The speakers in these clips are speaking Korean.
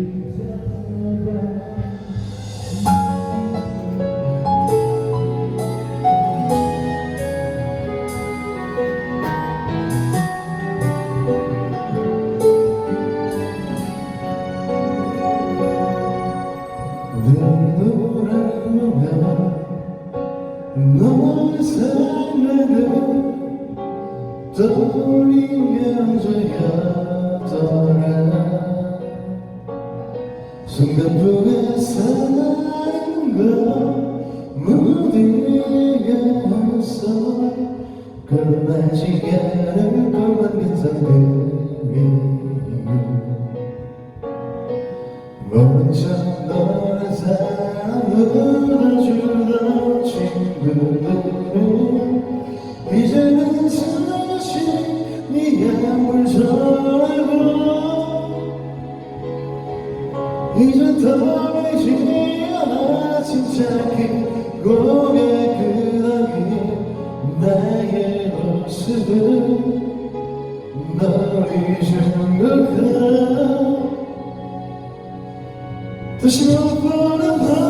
눈 너의 삶을 떠올리면서야 떠나 순간부에 사는 거 무디겠어 끝나지 않을 것만 같은 그리움 모른 척 너를 사랑으로 주던 친구들은 이젠 떠나지 않아. 침착히 고개 끄덕이 나의 모습은 널 잊은 걸까 다시 못 보는 너,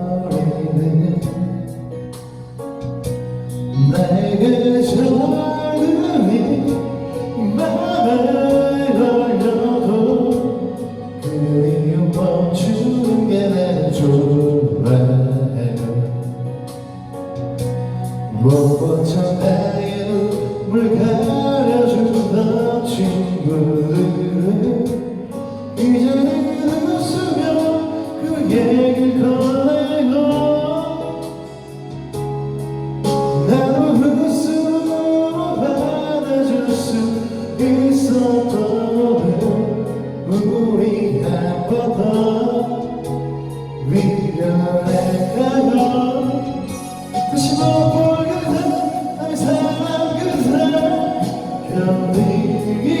이제는 웃으며 그 얘기를 꺼내고 나도 웃음으로 받아줄 수 있었던 우리 한번더 위련할까요 다시 못 보게 돼 나의 사랑 그대 견디기야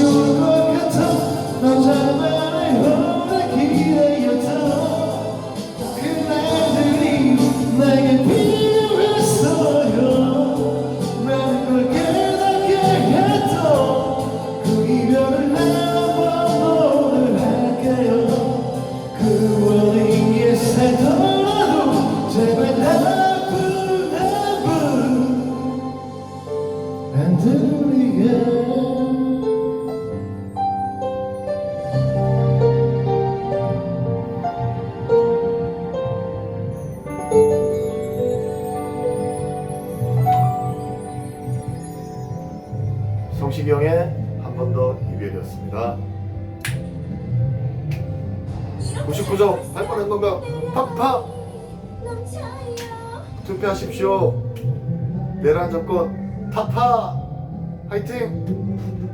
올것 같아. 남자만 성시경의 한 번 더 이별이었습니다. 99점 할 뻔한 건가? 팍팍 투표하십시오. 내란 정권 타파 화이팅!